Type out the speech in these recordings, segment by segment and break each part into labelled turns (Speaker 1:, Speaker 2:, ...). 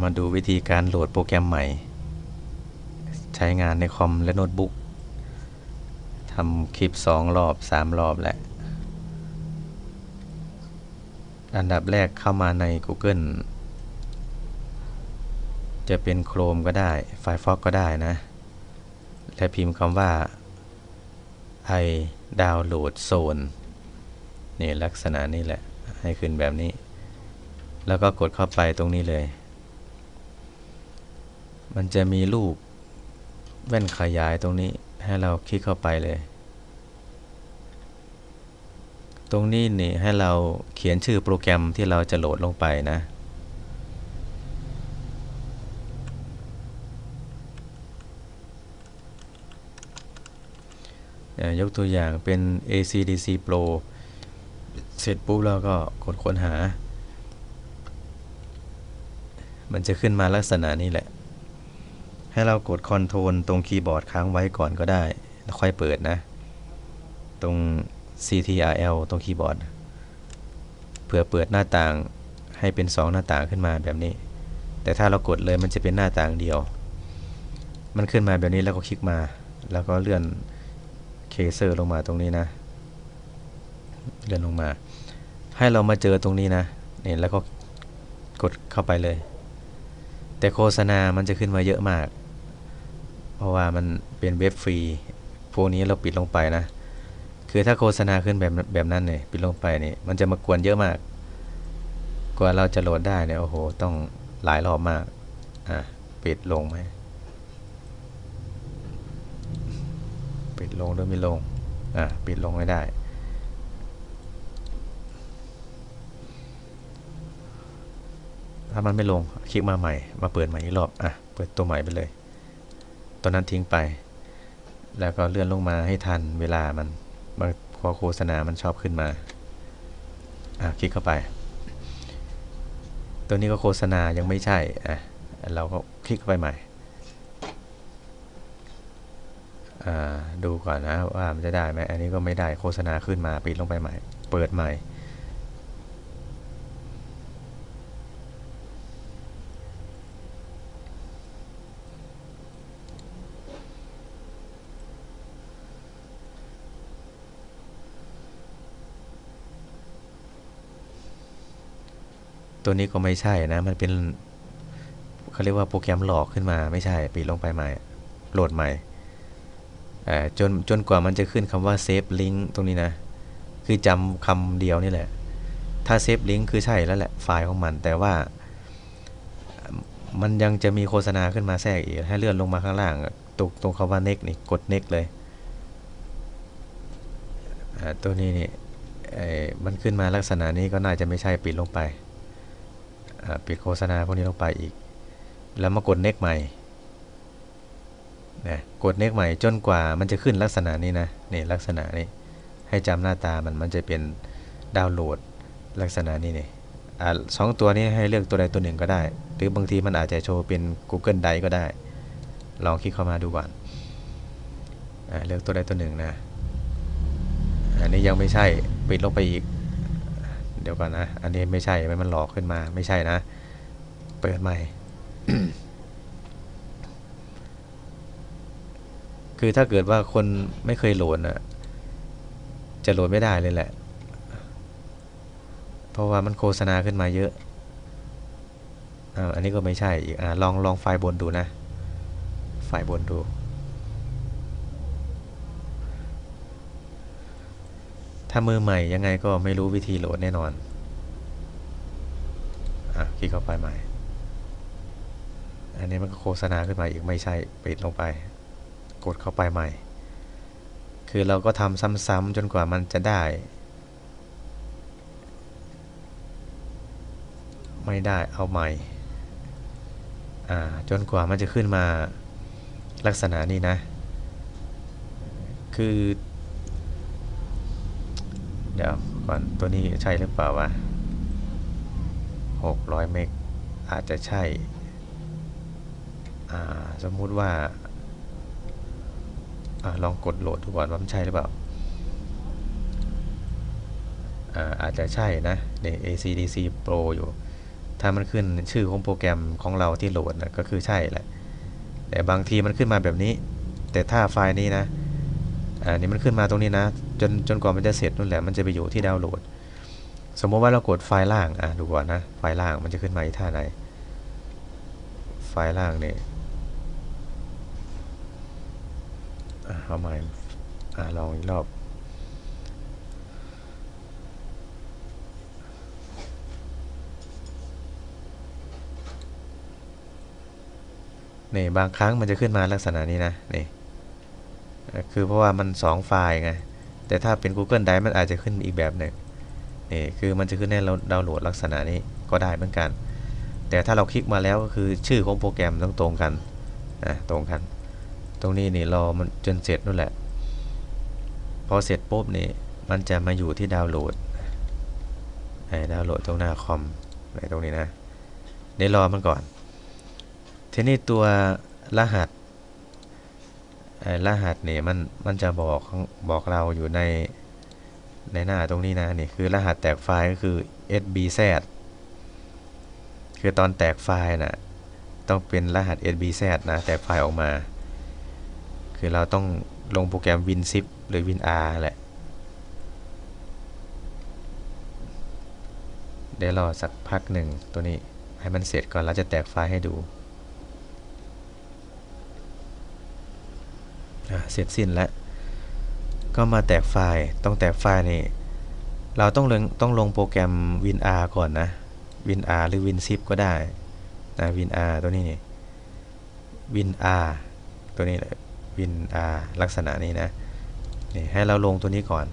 Speaker 1: มาดูวิธีการโหลดโปรแกรมใหม่ ใช้งานในคอมและโน้ตบุ๊กทำคลิป 2 รอบ 3 รอบแหละ อันดับแรกเข้ามาใน Google จะเป็น Chrome ก็ได้ Firefox ก็ได้นะ และพิมพ์คำว่า i download zone นี่ลักษณะนี้แหละ ให้ขึ้นแบบนี้ แล้วก็กดเข้าไปตรงนี้เลย มันจะมีรูปแว่นขยายตรงนี้ให้เราคลิกเข้าไปเลย ตรงนี้นี่ให้เราเขียนชื่อโปรแกรมที่เราจะโหลดลงไปนะ ยกตัวอย่างเป็น ACDC Pro เสร็จปุ๊บเราก็กดค้นหา มันจะขึ้นมาลักษณะนี้แหละ ให้เรากดคอนโทรลตรงคีย์บอร์ดค้างไว้ก่อนก็ได้ แล้วค่อยเปิดนะ ตรง CTRL ตรงคีย์บอร์ด เพื่อเปิดหน้าต่างให้เป็น 2 หน้าต่างขึ้นมาแบบนี้ แต่ถ้าเรากดเลยมันจะเป็นหน้าต่างเดียว มันขึ้นมาแบบนี้แล้วก็คลิกมา แล้วก็เลื่อนเคเซอร์ลงมาตรงนี้นะ เลื่อนลงมา ให้เรามาเจอตรงนี้นะเนี่ยแล้วก็กดเข้าไปเลย แต่โฆษณามันจะขึ้นมาเยอะมาก ราะว่ามันเป็นเว็บฟรี พวกนี้เราปิดลงไปนะ คือถ้าโฆษณาขึ้นแบบแบบนั้นเนี่ยปิดลงไปเนี่ยมันจะมากวนเยอะมาก กว่าเราจะโหลดได้เนี่ยโอ้โหต้องหลายรอบมาก อะปิดลงไหมปิดลงหรือไม่ลง อะปิดลงไม่ได้ถ้ามันไม่ลงคลิกมาใหม่ มาเปิดใหม่อีกรอบ อะ เปิดตัวใหม่ไปเลย ตอนนั้นทิ้งไป แล้วก็เลื่อนลงมาให้ทันเวลามันบางพอโฆษณามันชอบขึ้นมา อะคลิกเข้าไป ตัวนี้ก็โฆษณายังไม่ใช่อะเราก็คลิกเข้าไปใหม่อ่าดูก่อนนะว่ามันจะได้ไหมอันนี้ก็ไม่ได้โฆษณาขึ้นมาปิดลงไปใหม่ เปิดใหม่ ตัวนี้ก็ไม่ใช่นะ มันเป็นเขาเรียกว่าโปรแกรมหลอกขึ้นมาไม่ใช่ปิดลงไปใหม่โหลดใหม่จนจนกว่ามันจะขึ้นคำว่าเซฟลิงก์ตรงนี้นะ คือจำคำเดียวนี่แหละ ถ้าเซฟลิงก์คือใช่แล้วแหละไฟล์ของมัน แต่ว่ามันยังจะมีโฆษณาขึ้นมาแทรกอีก ให้เลื่อนลงมาข้างล่าง ตรงตรงคำว่า next นี่กด next เลย ตัวนี้นี่มันขึ้นมาลักษณะนี้ก็น่าจะไม่ใช่ปิดลงไป ปิดโฆษณาพวกนี้ลงไปอีก แล้วมากด next ใหม่นะกด next ใหม่จนกว่ามันจะขึ้นลักษณะนี้นะนี่ลักษณะนี้ให้จำหน้าตามันมันจะเป็นดาวน์โหลดลักษณะนี้นี่สองตัวนี้ให้เลือกตัวใดตัวหนึ่งก็ได้ หรือบางทีมันอาจจะโชว์เป็น Google Drive ก็ได้ ลองคลิกเข้ามาดูก่อนเลือกตัวใดตัวหนึ่งนะอันนี้ยังไม่ใช่ปิดลงไปอีก เดี๋ยวก่อนนะ อันนี้ไม่ใช่ไม่มันหลอกขึ้นมา ไม่ใช่นะ เปิดใหม่ คือถ้าเกิดว่าคนไม่เคยโหลดนะจะโหลดไม่ได้เลยแหละ เพราะว่ามันโฆษณาขึ้นมาเยอะอ่าอันนี้ก็ไม่ใช่อีกอ่าลองลองไฟล์บนดูนะ ไฟล์บนดู ถ้ามือใหม่ยังไงก็ไม่รู้วิธีโหลดแน่นอน อะคลิกเข้าไปใหม่ อันนี้มันก็โฆษณาขึ้นมาอีกไม่ใช่ปิดลงไป กดเข้าไปใหม่ คือเราก็ทำซ้ำๆจนกว่ามันจะได้ ไม่ได้เอาใหม่ อ่าจนกว่ามันจะขึ้นมาลักษณะนี้นะ คือ เดี๋ยวก่อนตัวนี้ใช่หรือเปล่าวะ600 เมกอาจจะใช่สมมุติว่าอลองกดโหลดดูก่อนว่ามันใช่หรือเปล่าอาอาจจะใช่นะใน ACDC Pro อยู่ ถ้ามันขึ้นชื่อของโปรแกรมของเราที่โหลดนะก็คือใช่แหละ แต่บางทีมันขึ้นมาแบบนี้ แต่ถ้าไฟล์นี้นะอันนี้มันขึ้นมาตรงนี้นะ จนจนกว่ามันจะเสร็จนู่นแหละมันจะไปอยู่ที่ดาวน์โหลด สมมติว่าเรากดไฟล์ล่างอะดูก่อนนะไฟล์ล่างมันจะขึ้นมาอีกท่าไหน ไฟล์ล่างเนี่ยเอาใหม่อะลองอีกรอบนี่บางครั้งมันจะขึ้นมาลักษณะนี้นะนี่คือเพราะว่ามัน 2 ไฟล์ไง แต่ถ้าเป็น Google Drive มันอาจจะขึ้นอีกแบบหนึ่งนี่คือมันจะขึ้นให้เราดาวน์โหลดลักษณะนี้ก็ได้เหมือนกัน แต่ถ้าเราคลิกมาแล้วก็คือชื่อของโปรแกรมต้องตรงกันนะตรงกัน ตรงนี้นี่รอมันจนเสร็จนู่นแหละพอเสร็จปุ๊บนี่มันจะมาอยู่ที่ดาวน์โหลดไอ้ดาวน์โหลดตรงหน้าคอมในตรงนี้นะเดี๋ยวรอมันก่อนทีนี้ตัวรหัส รหัสเนี่ยมันมันจะบอกบอกเราอยู่ในในหน้าตรงนี้นะนี่คือรหัสแตกไฟล์ก็คือ sbz คือตอนแตกไฟล์นะต้องเป็นรหัส sbz นะแตกไฟล์ออกมา คือเราต้องลงโปรแกรม WinZip หรือ WinR แหละเดี๋ยวรอสักพักหนึ่งตัวนี้ให้มันเสร็จก่อนเราจะแตกไฟล์ให้ดู อะ เสร็จสิ้นแล้ว ก็มาแตกไฟล์ต้องแตกไฟล์นี่ เราต้องลงต้องลงโปรแกรม WinR ก่อนนะ WinR หรือ WinZip ก็ได้นะ WinR ตัวนี้นี่ WinR ตัวนี้เลย WinR ลักษณะนี้นะนี่ให้เราลงตัวนี้ก่อน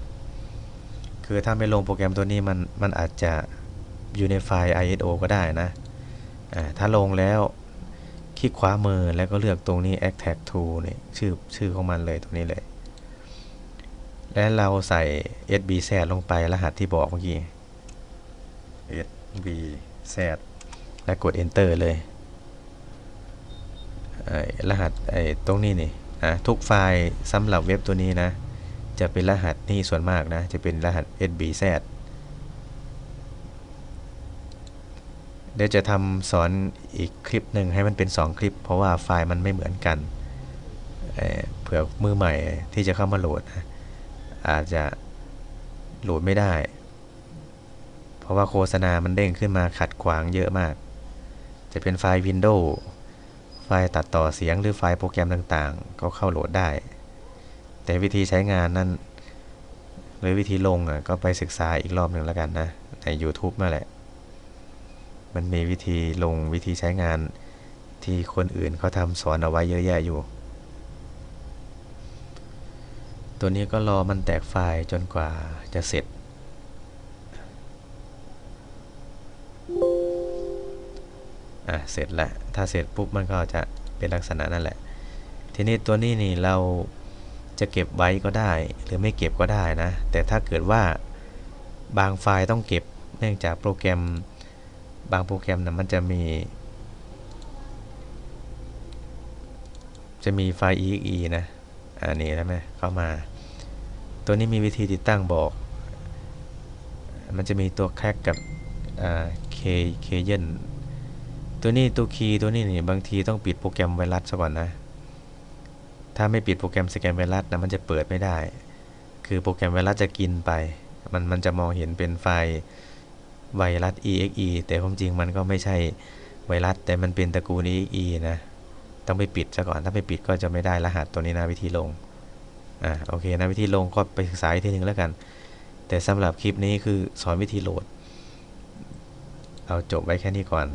Speaker 1: คือถ้าไม่ลงโปรแกรมตัวนี้มันมันอาจจะอยู่ในไฟล์ ISO ก็ได้นะอ่าถ้าลงแล้ว คลิกขวามือแล้วก็เลือกตรงนี้ Add Tag to นี่ชื่อชื่อของมันเลยตรงนี้เลย และเราใส่ SBZ ลงไปรหัสที่บอกเมื่อกี้ SBZ และกด Enter เลยรหัสไอ้ตรงนี้นี่นะทุกไฟล์สำหรับเว็บตัวนี้นะ จะเป็นรหัสนี่ส่วนมากนะ จะเป็นรหัส SBZ เดี๋ยวจะทำสอนอีกคลิปหนึ่งให้มันเป็น 2 คลิป เพราะว่าไฟล์มันไม่เหมือนกันเเผื่อมือใหม่ที่จะเข้ามาโหลด อาจจะโหลดไม่ได้ เพราะว่าโฆษณามันเด้งขึ้นมาขัดขวางเยอะมาก จะเป็นไฟล์ Windows ไฟล์ตัดต่อเสียงหรือไฟล์โปรแกรมต่างๆ ก็เข้าโหลดได้ แต่วิธีใช้งานนั้นหรือวิธีลงก็ไปศึกษาอีกรอบหนึ่งแล้วกันนะ ใน YouTube นั่นแหละ มันมีวิธีลงวิธีใช้งานที่คนอื่นเขาทำสอนเอาไว้เยอะแยะอยู่ ตัวนี้ก็รอมันแตกไฟล์จนกว่าจะเสร็จ อะ เสร็จแล้วถ้าเสร็จปุ๊บมันก็จะเป็นลักษณะนั่นแหละ ทีนี้ตัวนี้นี่เราจะเก็บไว้ก็ได้หรือไม่เก็บก็ได้นะ แต่ถ้าเกิดว่าบางไฟล์ต้องเก็บเนื่องจากโปรแกรม บางโปรแกรมนะมันจะมี จะมีไฟล์ exe นะ อันนี้ใช่ไหมเข้ามา ตัวนี้มีวิธีติดตั้งบอก มันจะมีตัวแคกกับเคเคเยนตัวนี้ตัวคีย์ตัวนี้นี่บางทีต้องปิดโปรแกรมไวรัสซะก่อนนะ ถ้าไม่ปิดโปรแกรมสแกนไวรัสนะมันจะเปิดไม่ได้ คือโปรแกรมไวรัสจะกินไป มันมันจะมองเห็นเป็นไฟล์ ไวรัส exe แต่ความจริงมันก็ไม่ใช่ไวรัส แต่มันเป็นตระกูล exe นะ ต้องไปปิดซะก่อน ถ้าไม่ปิดก็จะไม่ได้รหัสตัวนี้นะวิธีลง อ่าโอเคนะวิธีลงก็ไปศึกษาอีกทีหนึ่งแล้วกัน แต่สำหรับคลิปนี้คือสอนวิธีโหลด เอาจบไว้แค่นี้ก่อน